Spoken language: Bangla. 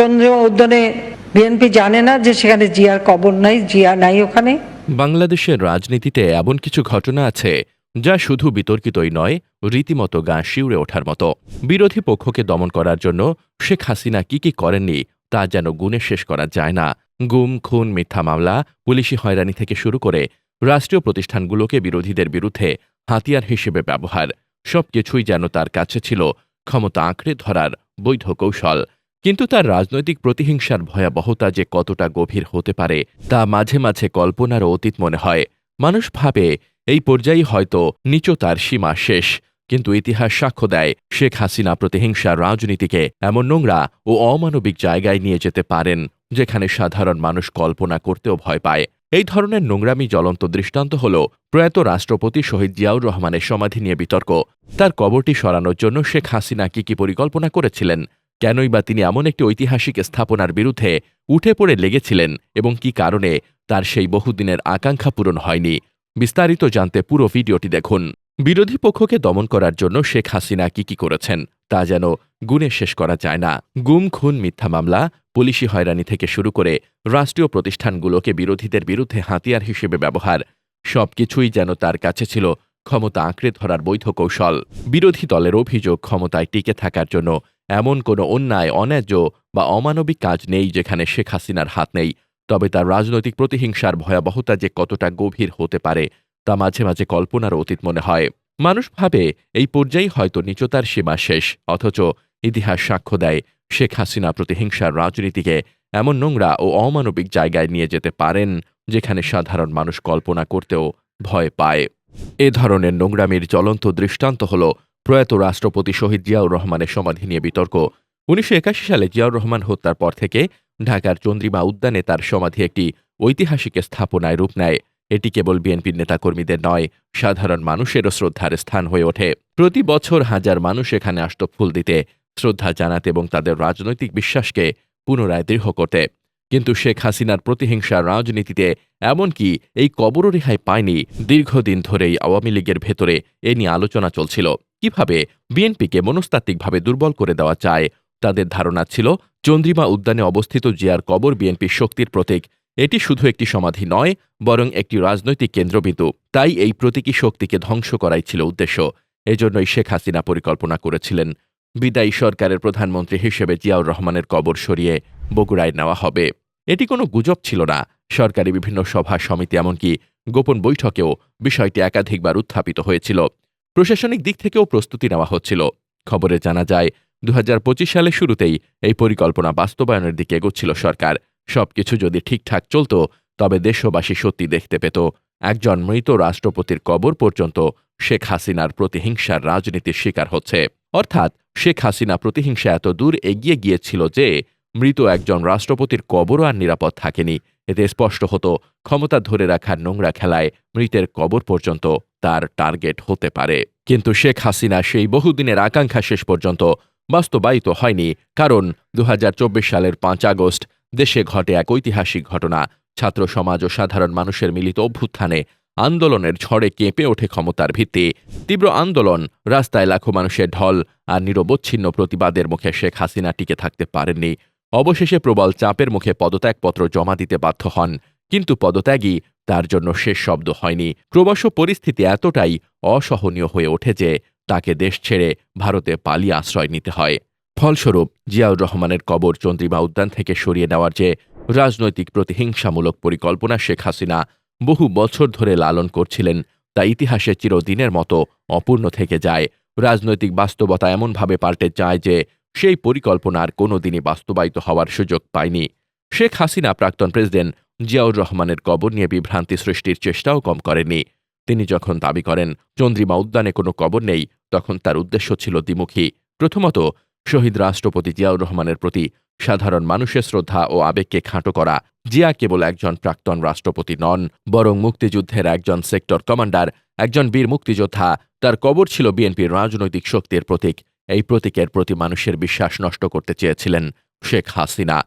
চন্দ্রিমা উদ্যানে বিএনপি জানে না যে সেখানে জিয়ার কবর নাই, জিয়া নাই ওখানে। বাংলাদেশের রাজনীতিতে এমন কিছু ঘটনা আছে যা শুধু বিতর্কিতই নয়, রীতিমতো গা শিউরে ওঠার মতো। বিরোধী পক্ষকে দমন করার জন্য শেখ হাসিনা কি কি করেননি তা যেন গুণে শেষ করা যায় না। গুম, খুন, মিথ্যা মামলা, পুলিশি হয়রানি থেকে শুরু করে রাষ্ট্রীয় প্রতিষ্ঠানগুলোকে বিরোধীদের বিরুদ্ধে হাতিয়ার হিসেবে ব্যবহার। সবকিছুই যেন তার কাছে ছিল ক্ষমতা আঁকড়ে ধরার বৈধ কৌশল। কিন্তু তার রাজনৈতিক প্রতিহিংসার ভয়াবহতা যে কতটা গভীর হতে পারে, তা মাঝে মাঝে কল্পনারও অতীত মনে হয়। মানুষ ভাবে, এই পর্যায়ে হয়তো নিচতার সীমা শেষ, কিন্তু ইতিহাস সাক্ষ্য দেয়, শেখ হাসিনা প্রতিহিংসার রাজনীতিকে এমন নোংরা ও অমানবিক জায়গায় নিয়ে যেতে পারেন, যেখানে সাধারণ মানুষ কল্পনা করতেও ভয় পায়। এই ধরনের নোংরামি জ্বলন্ত দৃষ্টান্ত হল প্রয়াত রাষ্ট্রপতি শহীদ জিয়াউর রহমানের সমাধি নিয়ে বিতর্ক। তার কবরটি সরানোর জন্য শেখ হাসিনা কি কি পরিকল্পনা করেছিলেন? কেনই বা তিনি এমন একটি ঐতিহাসিক স্থাপনার বিরুদ্ধে উঠে পড়ে লেগেছিলেন এবং কি কারণে তার সেই বহুদিনের আকাঙ্ক্ষা পূরণ হয়নি, বিস্তারিত জানতে পুরো ভিডিওটি দেখুন। বিরোধী পক্ষকে দমন করার জন্য শেখ হাসিনা কি কি করেছেন, তা যেন গুণে শেষ করা যায় না। গুম, খুন, মিথ্যা মামলা, পুলিশি হয়রানি থেকে শুরু করে রাষ্ট্রীয় প্রতিষ্ঠানগুলোকে বিরোধীদের বিরুদ্ধে হাতিয়ার হিসেবে ব্যবহার, সবকিছুই যেন তার কাছে ছিল ক্ষমতা আঁকড়ে ধরার বৈধ কৌশল। বিরোধী দলের অভিযোগ ক্ষমতায় টিকে থাকার জন্য এমন কোনো অন্যায়, অন্যায্য বা অমানবিক কাজ নেই যেখানে শেখ হাসিনার হাত নেই। তবে তার রাজনৈতিক প্রতিহিংসার ভয়াবহতা যে কতটা গভীর হতে পারে, তা মাঝে মাঝে কল্পনার অতীত মনে হয়। মানুষ ভাবে এই পর্যায়ে হয়তো নিচতার সীমা শেষ, অথচ ইতিহাস সাক্ষ্য দেয় শেখ হাসিনা প্রতিহিংসার রাজনীতিকে এমন নোংরা ও অমানবিক জায়গায় নিয়ে যেতে পারেন যেখানে সাধারণ মানুষ কল্পনা করতেও ভয় পায়। এ ধরনের নোংরামির জ্বলন্ত দৃষ্টান্ত হল প্রয়াত রাষ্ট্রপতি শহীদ জিয়াউর রহমানের সমাধি নিয়ে বিতর্ক। উনিশশো একাশি সালে জিয়াউর রহমান হত্যার পর থেকে ঢাকার চন্দ্রিমা উদ্যানে তার সমাধি একটি ঐতিহাসিক স্থাপনায় রূপ নেয়। এটি কেবল বিএনপির নেতাকর্মীদের নয়, সাধারণ মানুষেরও শ্রদ্ধার স্থান হয়ে ওঠে। প্রতি বছর হাজার মানুষ এখানে আসত ফুল দিতে। শ্রদ্ধা জানাতে এবং তাদের রাজনৈতিক বিশ্বাসকে পুনরায় দৃঢ় করতে। কিন্তু শেখ হাসিনার প্রতিহিংসার রাজনীতিতে এমনকি এই কবরও রেহাই পায়নি দীর্ঘদিন ধরেই আওয়ামী লীগের ভেতরে এ নিয়ে আলোচনা চলছিল। কীভাবে বিএনপিকে মনস্তাত্ত্বিকভাবে দুর্বল করে দেওয়া চায় তাদের ধারণা ছিল, চন্দ্রিমা উদ্যানে অবস্থিত জিয়ার কবর বিএনপির শক্তির প্রতীক। এটি শুধু একটি সমাধি নয়, বরং একটি রাজনৈতিক কেন্দ্রবিন্দু। তাই এই প্রতীকী শক্তিকে ধ্বংস করাই ছিল উদ্দেশ্য। এজন্যই শেখ হাসিনা পরিকল্পনা করেছিলেন। বিদায়ী সরকারের প্রধানমন্ত্রী হিসেবে জিয়াউর রহমানের কবর সরিয়ে বগুড়ায় নেওয়া হবে। এটি কোনো গুজব ছিল না। সরকারি বিভিন্ন সভা সমিতি এমনকি গোপন বৈঠকেও বিষয়টি একাধিকবার উত্থাপিত হয়েছিল। প্রশাসনিক দিক থেকেও প্রস্তুতি নেওয়া হচ্ছিল। খবরে জানা যায় পঁচিশ সালের শুরুতেই এই পরিকল্পনা বাস্তবায়নের দিকে এগোচ্ছিল সরকার। সবকিছু যদি ঠিকঠাক চলত, তবে দেশবাসী সত্যি দেখতে পেত। একজন মৃত রাষ্ট্রপতির কবর পর্যন্ত শেখ হাসিনার প্রতিহিংসার রাজনীতির শিকার হচ্ছে। অর্থাৎ শেখ হাসিনা প্রতিহিংসা এত দূর এগিয়ে গিয়েছিল যে মৃত একজন রাষ্ট্রপতির কবরও আর নিরাপদ থাকেনি। এতে স্পষ্ট হতো, ক্ষমতা ধরে রাখার নোংরা খেলায় মৃতের কবর পর্যন্ত তার টার্গেট হতে পারে। কিন্তু শেখ হাসিনা সেই বহুদিনের আকাঙ্ক্ষা শেষ পর্যন্ত বাস্তবায়িত হয়নি, কারণ দু হাজার চব্বিশ সালের পাঁচ আগস্ট দেশে ঘটে এক ঐতিহাসিক ঘটনা। ছাত্র সমাজ ও সাধারণ মানুষের মিলিত অভ্যুত্থানে আন্দোলনের ঝড়ে কেঁপে ওঠে ক্ষমতার ভিত্তি। তীব্র আন্দোলন, রাস্তায় লাখো মানুষের ঢল আর নিরবচ্ছিন্ন প্রতিবাদের মুখে শেখ হাসিনা টিকে থাকতে পারেননি। অবশেষে প্রবল চাপের মুখে পদত্যাগপত্র জমা দিতে বাধ্য হন, কিন্তু পদত্যাগই তার জন্য শেষ শব্দ হয়নি। ক্রমশ পরিস্থিতি এতটাই অসহনীয় হয়ে ওঠে যে তাকে দেশ ছেড়ে ভারতে পালিয়ে আশ্রয় নিতে হয়। ফলস্বরূপ, জিয়াউর রহমানের কবর চন্দ্রিমা উদ্যান থেকে সরিয়ে নেওয়ার যে রাজনৈতিক প্রতিহিংসামূলক পরিকল্পনা শেখ হাসিনা বহু বছর ধরে লালন করছিলেন, তা ইতিহাসে চিরদিনের মতো অপূর্ণ থেকে যায়। রাজনৈতিক বাস্তবতা এমনভাবে পাল্টে যায় যে, সেই পরিকল্পনার কোনোদিনই বাস্তবায়িত হওয়ার সুযোগ পায়নি। শেখ হাসিনা প্রাক্তন প্রেসিডেন্ট জিয়াউর রহমানের কবর নিয়ে বিভ্রান্তি সৃষ্টির চেষ্টাও কম করেনি তিনি যখন দাবি করেন, চন্দ্রিমা উদ্যানে কোনো কবর নেই, তখন তার উদ্দেশ্য ছিল দ্বিমুখী। প্রথমত, শহীদ রাষ্ট্রপতি জিয়াউর রহমানের প্রতি সাধারণ মানুষের শ্রদ্ধা ও আবেগকে খাঁটো করা। জিয়া কেবল একজন প্রাক্তন রাষ্ট্রপতি নন, বরং মুক্তিযুদ্ধের একজন সেক্টর কমান্ডার, একজন বীর মুক্তিযোদ্ধা। তার কবর ছিল বিএনপির রাজনৈতিক শক্তির প্রতীক। এই প্রতীকের প্রতি মানুষের বিশ্বাস নষ্ট করতে চেয়েছিলেন শেখ হাসিনা।